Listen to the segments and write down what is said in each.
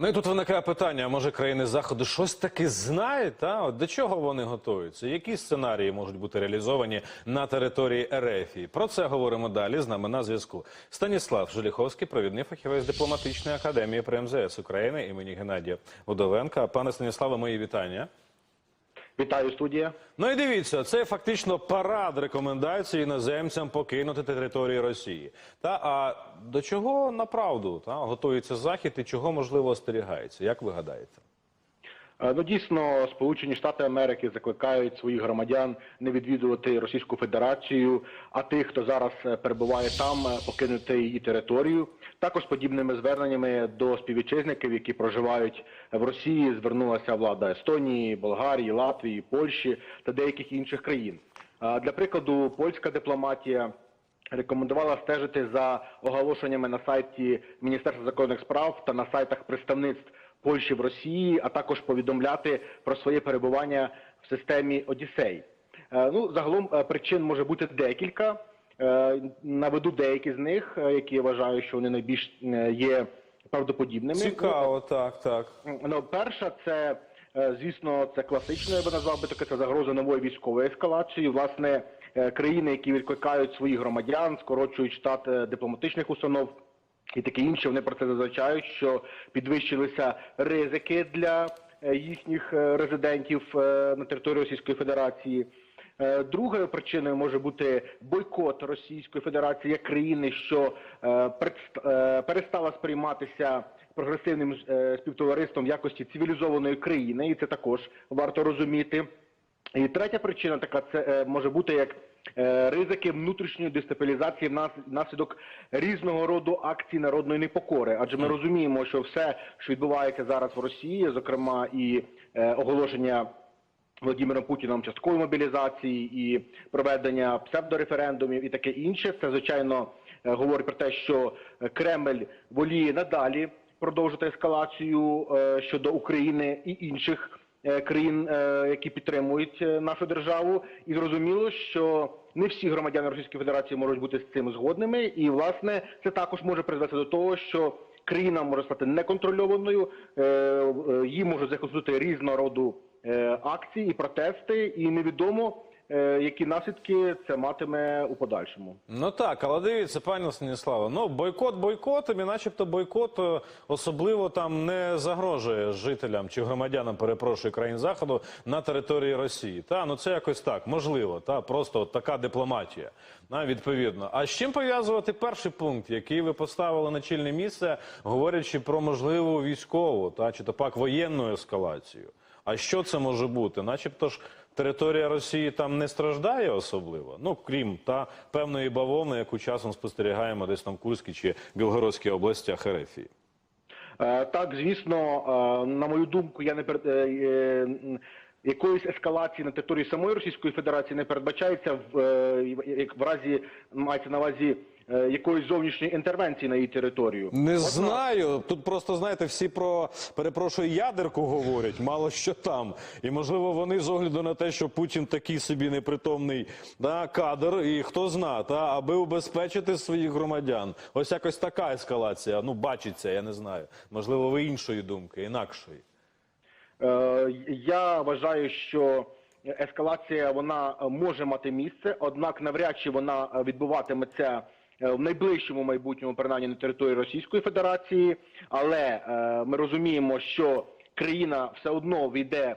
Ну і тут виникає питання: а може країни заходу щось таки знають? Та от до чого вони готуються? Які сценарії можуть бути реалізовані на території РФ? Про це говоримо далі. З нами на зв'язку. Станіслав Желіховський, провідний фахівець дипломатичної академії при МЗС України імені Геннадія Удовенка. Пане Станіславе, мої вітання. Вітаю студія. Ну і дивіться, це фактично парад рекомендацій іноземцям покинути територію Росії. Та а до чого направду та готується захід і чого можливо остерігається? Як ви гадаєте? Е, Ну дійсно, Сполучені Штати Америки закликають своїх громадян не відвідувати Російську Федерацію, а тих, хто зараз е, перебуває там, е, покинути її територію. Також подібними зверненнями до співвітчизників, які проживають в Росії, звернулася влада Естонії, Болгарії, Латвії, Польщі та деяких інших країн. Для прикладу, польська дипломатія. Рекомендувала стежити за оголошеннями на сайті Міністерства закордонних справ та на сайтах представництв Польщі в Росії, а також повідомляти про своє перебування в системі Одіссей. Е, Ну загалом е, причин може бути декілька. Е, Наведу деякі з них, які я вважаю, що вони найбільш є правдоподібними. Цікаво, так, так. Ну, перша, це звісно, це класично, я би назвав би таке, це загроза нової військової ескалації. Власне, країни, які відкликають своїх громадян, скорочують штат дипломатичних установ. І таке інше, вони про це зазначають, що підвищилися ризики для е, їхніх е, резидентів е, на території Російської Федерації. Другою причиною може бути бойкот Російської Федерації як країни, що перестала сприйматися прогресивним співтовариством в якості цивілізованої країни, і це також варто розуміти. І третя причина така це може бути як ризики внутрішньої дестабілізації внас- внаслідок різного роду акцій народної непокори. Адже ми розуміємо, що все, що відбувається зараз в Росії, зокрема і е, оголошення Володимиром Путіном часткової мобілізації і проведення псевдореферендумів і таке інше, це звичайно е, говорить про те, що е, Кремль воліє надалі продовжити ескалацію е, щодо України і інших е, країн, е, які підтримують е, нашу державу, і зрозуміло, що не всі громадяни Російської Федерації можуть бути з цим згодними, і власне це також може призвести до того, що країна може стати неконтрольованою, е, е, її можуть захистити різного роду е, акції і протести, і невідомо, е, які наслідки це матиме у подальшому. Ну так, але дивіться, пане Станіславе, ну бойкот бойкотом, і начебто бойкот е, особливо там не загрожує жителям чи громадянам, перепрошую, країн заходу на території Росії. Та ну це якось так, можливо, та просто от така дипломатія. На відповідно. А з чим пов'язувати перший пункт, який ви поставили на чільне місце, говорячи про можливу військову та чи то пак воєнну ескалацію? А що це може бути? Начебто ж територія Росії там не страждає особливо, ну крім та певної бавовни, яку часом спостерігаємо десь там Курській чи Білгородській областях Ерефії. Е, Так, звісно, е, на мою думку, я не пер... е, якоїсь ескалації на території самої Російської Федерації не передбачається в, в разі мається на увазі е, якоїсь зовнішньої інтервенції на її територію. Не знаю. Тут просто знаєте, всі про перепрошую ядерку говорять, мало що там. І можливо, вони з огляду на те, що Путін такий собі непритомний да, кадр, і хто зна, та аби убезпечити своїх громадян. Ось якось така ескалація. Ну, бачиться, я не знаю. Можливо, ви іншої думки, інакшої. Е, Я вважаю, що ескалація вона може мати місце, однак навряд чи вона відбуватиметься в найближчому майбутньому, принаймні на території Російської Федерації. Але е, ми розуміємо, що країна все одно війде е,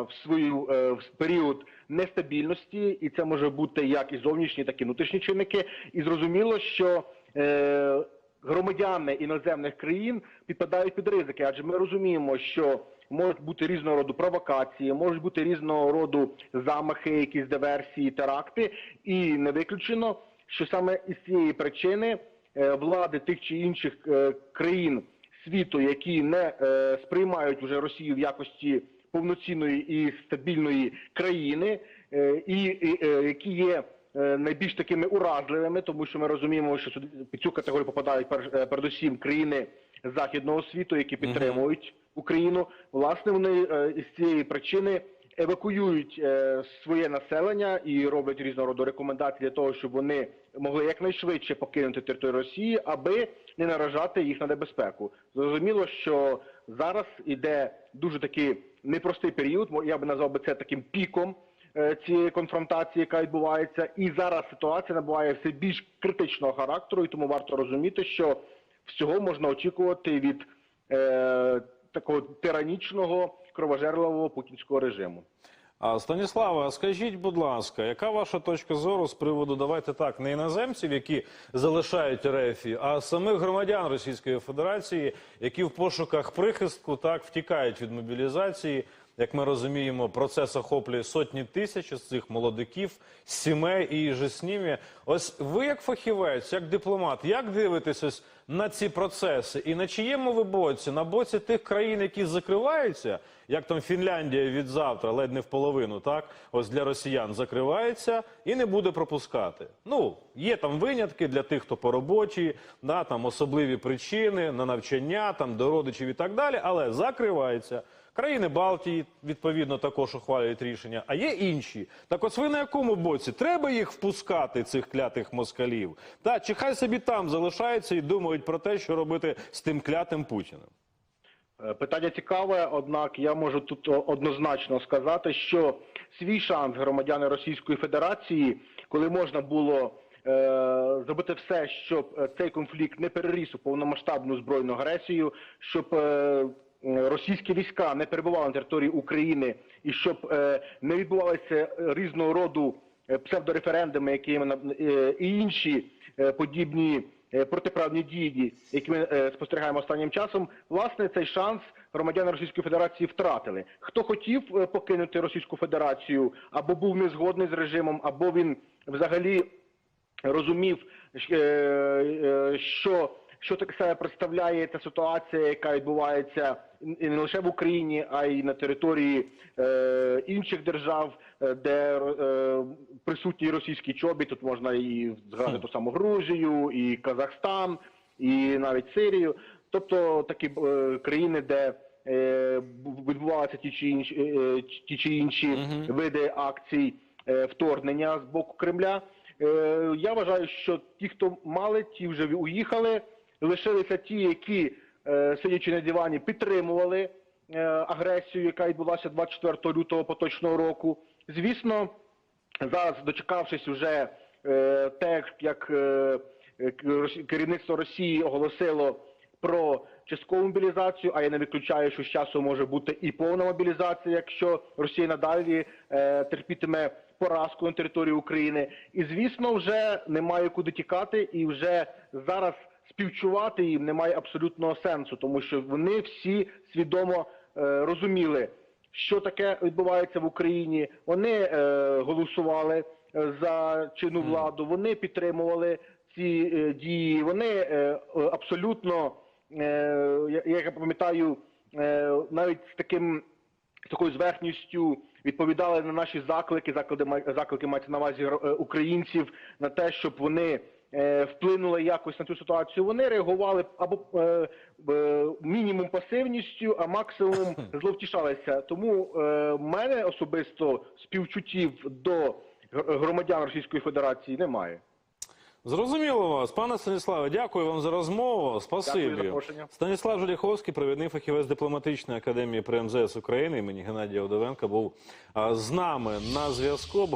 в свою е, в період нестабільності, і це може бути як і зовнішні, так і внутрішні чинники. І зрозуміло, що е, громадяни іноземних країн підпадають під ризики, адже ми розуміємо, що можуть бути різного роду провокації, можуть бути різного роду замахи, якісь диверсії, теракти, і не виключено, що саме із цієї причини е, влади тих чи інших е, країн світу, які не е, сприймають вже Росію в якості повноцінної і стабільної країни, і, які є найбільш такими уразливими, тому що ми розуміємо, що під цю категорію попадають передусім країни західного світу, які підтримують Україну. Власне, вони із цієї причини евакуюють е, своє населення і роблять різного роду рекомендації для того, щоб вони могли якнайшвидше покинути територію Росії, аби не наражати їх на небезпеку. Зрозуміло, що зараз іде дуже такий непростий період. Я би назвав би це таким піком е, цієї конфронтації, яка відбувається, і зараз ситуація набуває все більш критичного характеру, і тому варто розуміти, що всього можна очікувати від е, такого тиранічного кровожерливого путінського режиму. А Станіслава, скажіть, будь ласка, яка ваша точка зору з приводу, давайте так, не іноземців, які залишають рефі, а самих громадян Російської Федерації, які в пошуках прихистку так втікають від мобілізації. Як ми розуміємо, процес охоплює сотні тисяч з цих молодиків, сімей і же. Ось ви, як фахівець, як дипломат, як дивитесь ось на ці процеси? І на чиєму ви боці? На боці тих країн, які закриваються, як там Фінляндія від завтра, ледь не в половину, так ось для росіян закривається і не буде пропускати. Ну є там винятки для тих, хто по роботі, да, там особливі причини на навчання, там до родичів і так далі, але закривається. Країни Балтії відповідно також ухвалюють рішення, а є інші. Так ось ви на якому боці? Треба їх впускати, цих клятих москалів? Та чи хай собі там залишаються і думають про те, що робити з тим клятим Путіним? Е, Питання цікаве, однак я можу тут однозначно сказати, що свій шанс громадяни Російської Федерації, коли можна було е, зробити все, щоб е, цей конфлікт не переріс у повномасштабну збройну агресію, щоб російські війська не перебували на території України і щоб е, не відбувалися різного роду е, псевдореферендуми, які е, і інші подібні протиправні дії, які ми спостерігаємо останнім часом, власне, цей шанс громадяни Російської Федерації втратили. Хто хотів покинути Російську Федерацію, або був незгодний з режимом, або він взагалі розумів, що, що таке себе представляє ця ситуація, яка відбувається і не лише в Україні, а й на території е, інших держав, е, де е, присутній російський чобіт. Тут можна і згадати ту саму Грузію, і Казахстан, і навіть Сирію. Тобто такі е, країни, де е, відбувалися ті чи інші, е, ті чи інші види акцій е, вторгнення з боку Кремля. Е, Я вважаю, що ті, хто мали, ті вже уїхали. Лишилися ті, які, е, сидячи на дивані, підтримували е, агресію, яка відбулася 24 лютого поточного року. Звісно, зараз дочекавшись уже е, те, як керівництво Росії оголосило про часткову мобілізацію, а я не виключаю, що з часу може бути і повна мобілізація, якщо Росія надалі терпітиме поразку на території України. І звісно, вже немає куди тікати, і вже зараз співчувати їм немає абсолютного сенсу, тому що вони всі свідомо е, розуміли, що таке відбувається в Україні. Вони е, голосували е, за чинну владу, вони підтримували ці дії. Вони абсолютно, е, я, пам'ятаю, навіть з таким з такою зверхністю відповідали на наші заклики, заклади заклики мається на увазі українців на те, щоб вони вплинули якось на цю ситуацію. Вони реагували або е, е, мінімум пасивністю, а максимум зловтішалися. Тому е, в мене особисто співчуттів до громадян Російської Федерації немає. Зрозуміло вас, пане Станіславе, дякую вам за розмову. Дякую Спасибі. за. Станіслав Желіховський, провідний фахівець дипломатичної академії при МЗС України імені Геннадія Удовенка, був з нами на зв'язку.